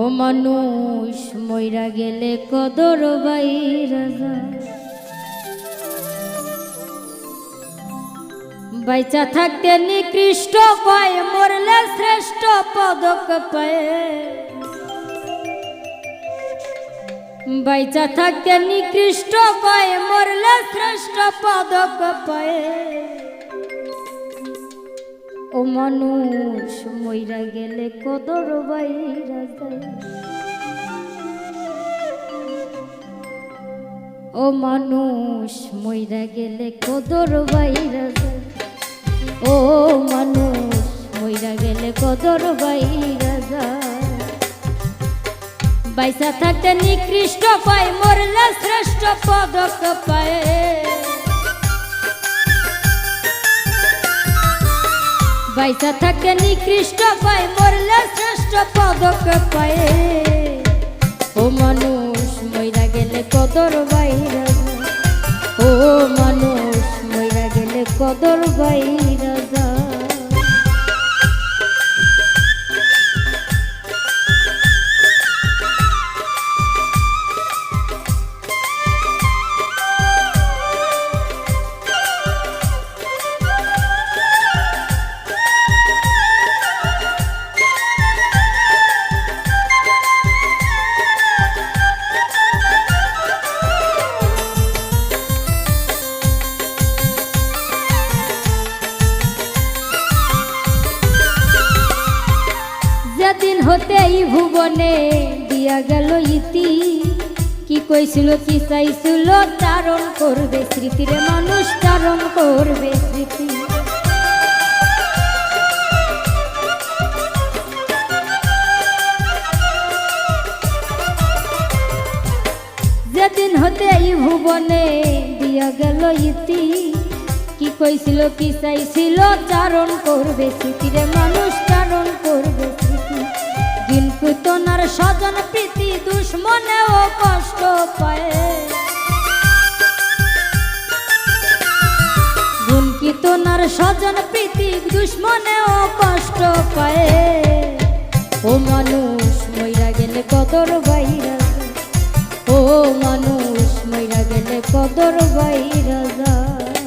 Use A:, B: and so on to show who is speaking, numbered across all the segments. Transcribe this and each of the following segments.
A: ও মানুষ, মইরা গেলে কদর বাই রাজা। বাইচা থাকতে নিকৃষ্ট কয় মরলে শ্রেষ্ঠ পদক পায়। বাইচা থাকতে নিকৃষ্ট কয় মরলে শ্রেষ্ঠ পদক পায়। ও মানুষ মইরা গেলে কদর বাইরা যায়। ও মানুষ মইরা গেলে কদর বাইরা যায়। ও মানুষ মইরা গেলে কদর বাইরা যায়। বাইসা থাকতে নিকৃষ্ট পায়, মরলে শ্রেষ্ঠ পদক পায়। বাইসা থাকে নিকৃষ্ট পায়, মরলে শ্রেষ্ঠ পদক পায় ও মানুষ, মইরা গেলে কদর বাইরা। ও মানুষ, মইরা গেলে কদর বাইরা ভুবনে দিয়া গেল ইতি। কি কইছিল, কি চাইছিল, তারণ করবে স্মৃতিরে, মানুষ তারণ করবে স্মৃতি। যেদিন হতে এই ভুবনে দিয়া গেল ইতি। কি কইছিল, কি চাইছিল চারণ করবে স্মৃতিরে, মানুষ চারণ করবে স্মৃতি। তোনার স্বজন প্রীতি, দুশ্মনেও কষ্ট পায় গুনকি তোনার স্বজন প্রীতি, দুশ্মনেও কষ্ট পায় ও মানুষ, মইরা গেলে কদর বাইরা। ও মানুষ, মইরা গেলে কদর বাইরা যায়।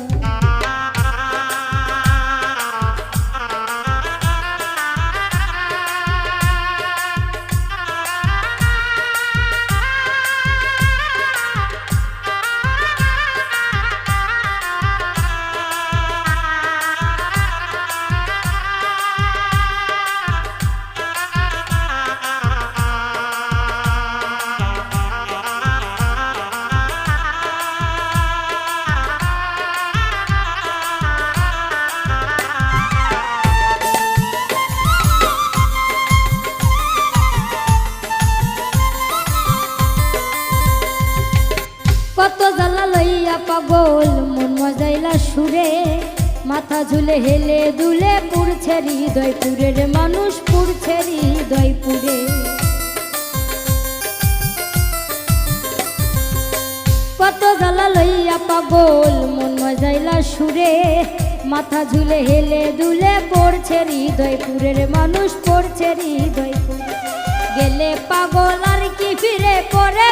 A: লইয়া পাগল, মন মজাইলা সুরে। মাথা ঝুলে হেলে দুলে পুড়ছে হৃদয়পুরে মানুষ, পুড়ছে হৃদয় পুরে কত জ্বালা লইয়া পাগল, মন মজাইলা সুরে। মাথা ঝুলে হেলে দুলে পড়ছে হৃদয় পুরে রে মানুষ, পড়ছে হৃদয় পুরে গেলে পাগল আর কি ফিরে পরে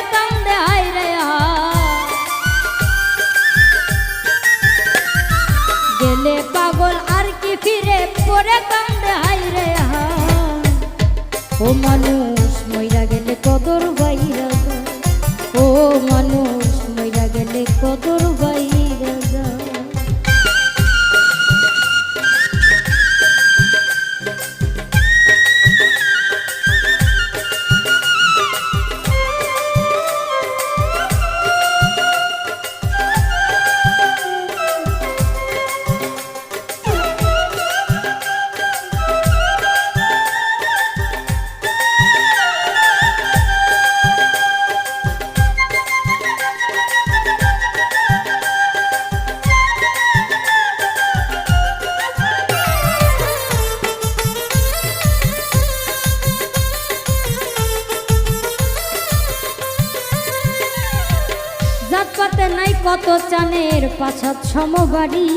A: কত চানের পাছাত সমবাড়ি?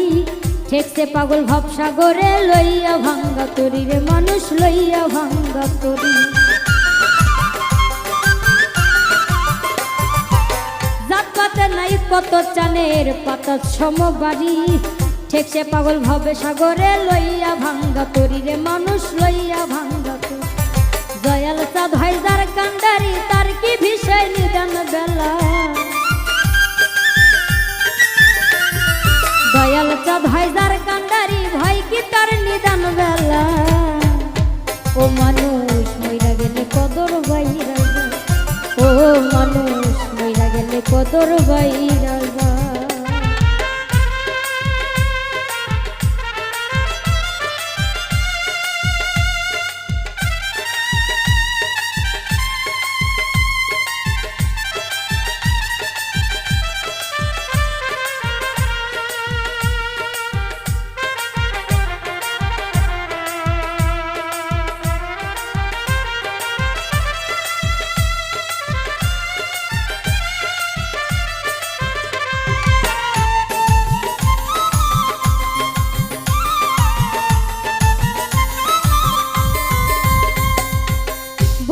A: ঠেকছে পাগল ভবসাগরে লইয়া ভাঙ্গা তরি রে মানুষ লইয়া ভাঙ্গা তরি। নাই কত চানের পাতাত সমবাড়ি। ঠেকছে পাগল ভবে সাগরে লইয়া ভাঙ্গা তরি রে মানুষ লইয়া ভাঙ্গা তরি। জয়াল দয়াল চাঁদ কান্ডারি ভাই কি তার নিদান বেলা? ও মানুষ, মইরা গেলে কদর বাইরা ও মানুষ, মইরা গেলে কদর বাইরা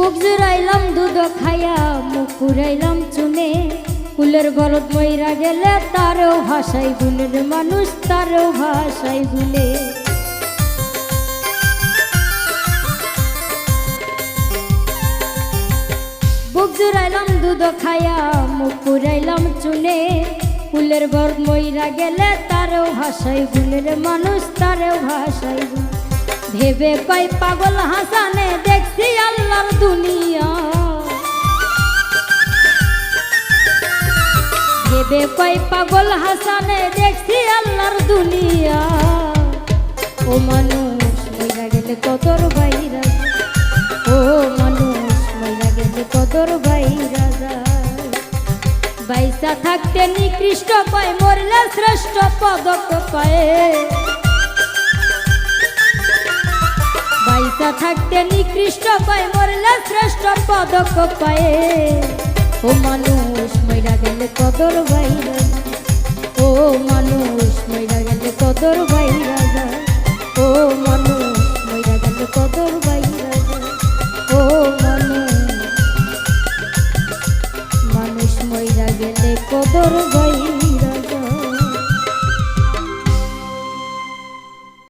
A: বুক জুড়াইলাম দুধ খাইয়া মুখ পুরাইলাম চুনে। কুলের বলদ মইরা গেলে তারও ভাষাই গুলের মানুষ, তারও ভাষাই গুলে বুক জুড়াইলাম দুধ খাইয়া মুখ পুরাইলাম চুনে। কুলের বলদ মইরা গেলে তারও ভাষাই গুলের মানুষ, তারও ভাষাই ভেবে কই পাগল হাসানে, দেখছি আল্লাহর দুনিয়া ভেবে কই পাগল হাসানে, দেখছি আল্লাহর দুনিয়া ও মানুষ মইরা গেলে কদর বাইরা। ও মানুষ মইরা গেলে কদর বাইরা। বাইসা থাকতে নিকৃষ্ট পায়, মরলে শ্রেষ্ঠ পদক পায় বাঁচা থাকতে নিকৃষ্ট পায়, মরলে শ্রেষ্ঠ পদক পায়ে। ও মানুষ, মইরা গেলে কদর বাইরা ও মানুষ, মইরা গেলে কদর বাইরা ও মানুষ